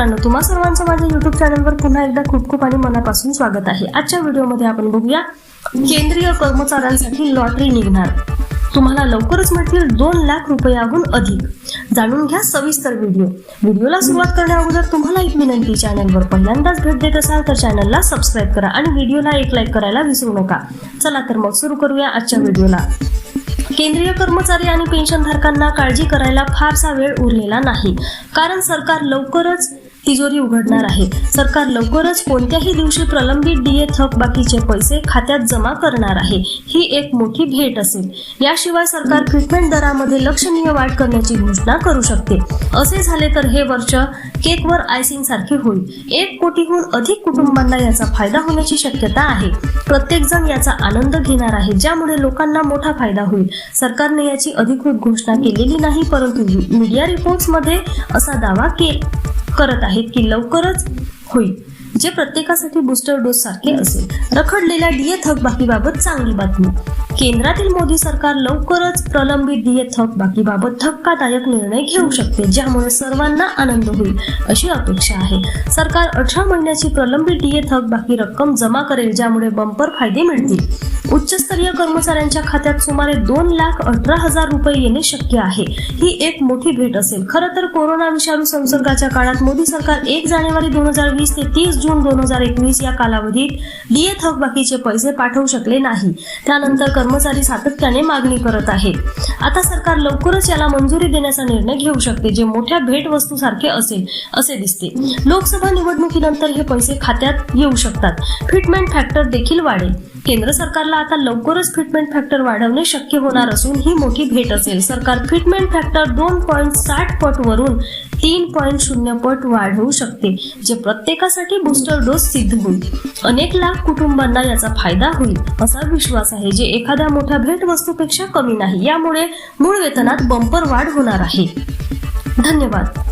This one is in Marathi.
मित्रांनो तुम्हा सर्वांचं माझ्या युट्यूब चॅनलवर पुन्हा एकदा खूप खूप आणि मनापासून स्वागत आहे. आजच्या व्हिडिओमध्ये आपण बघूया केंद्रीय कर्मचाऱ्यांसाठी लॉटरी निघणार. तुम्हाला लवकरच मिळतील दोन लाख रुपयाहून अधिक. जाणून घ्या सविस्तर व्हिडिओ. व्हिडिओला सुरुवात करण्या अगोदर तुम्हाला एक विनंती चॅनलवर पहिल्यांदाच भेट देत असाल तर चॅनलला सबस्क्राईब करा आणि व्हिडिओला एक लाईक करायला विसरू नका. चला तर मग सुरू करूया आजच्या व्हिडिओला. केंद्रीय कर्मचारी आणि पेन्शनधारकांना काळजी करायला फारसा वेळ उरलेला नाही. कारण सरकार लवकरच तिजोरी उघडणार आहे. सरकार लवकरच कोणत्याही दिवशी प्रलंबित डीए थकबाकीचे पैसे खात्यात जमा करणार आहे. ही एक मोठी भेट असेल. याशिवाय सरकार ट्रीटमेंट दरामध्ये लक्षणीय वाढ करण्याची घोषणा करू शकते. असे झाले तर हे वर्ष केकवर आयसिंग सारखे होईल. एक कोटीहून अधिक कुटुंबांना याचा फायदा होण्याची शक्यता आहे. प्रत्येक जण याचा आनंद घेणार आहे ज्यामुळे लोकांना मोठा फायदा होईल. सरकारने याची अधिकृत घोषणा केलेली नाही परंतु मीडिया रिपोर्ट्समध्ये असा दावा के करत आहेत की लवकरच होईल. जे प्रत्येकासाठी बूस्टर डोस सारखे असेल. रखडलेल्या डीए थकबाकीबाबत चांगली बातमी. केंद्रातील मोदी सरकार लवकरच प्रलंबित डीए थकबाकीबाबत धक्कादायक निर्णय घेऊ शकते ज्यामुळे सर्वांना आनंद होईल अशी अपेक्षा आहे. सरकार अठरा महिन्याची प्रलंबित डीए थकबाकी रक्कम जमा करेल ज्यामुळे बंपर फायदे मिळतील. उच्चस्तरीय कर्मचाऱ्यांच्या खात्यात सुमारे दोन लाख अठरा हजार रुपये येणे शक्य आहे. ही एक मोठी भेट असेल. खरं तर कोरोना विषाणू संसर्गाच्या काळात मोदी सरकार एक जानेवारी दोन हजार वीस ते तीस जून दोन हजार एकवीस या कालावधीत डीए थकबाकीचे पैसे पाठवू शकले नाही. त्यानंतर कर्मचारी सातत्याने मागणी करत आहेत आता सरकार लवकरच याला मंजुरी देण्याचा निर्णय घेऊ शकते जे मोठ्या भेटवस्तू सारखे असेल असे दिसते. लोकसभा निवडणुकीनंतर हे पैसे खात्यात येऊ शकतात. फिटमेंट फॅक्टर देखील वाढेल. केंद्र सरकारला आता लवकरच फिटमेंट फॅक्टर वाढवणे शक्य होणार असून ही मोठी भेट असेल. सरकार फिटमेंट फॅक्टर दोन पॉईंट साठ पट वरून तीन पॉईंट शून्य पट वाढवू शकते जे प्रत्येकासाठी बूस्टर डोस सिद्ध होईल. अनेक लाख कुटुंबांना याचा फायदा होईल असा विश्वास आहे जे एखाद्या मोठ्या भेटवस्तूपेक्षा कमी नाही. यामुळे मूळ वेतनात बंपर वाढ होणार आहे. धन्यवाद.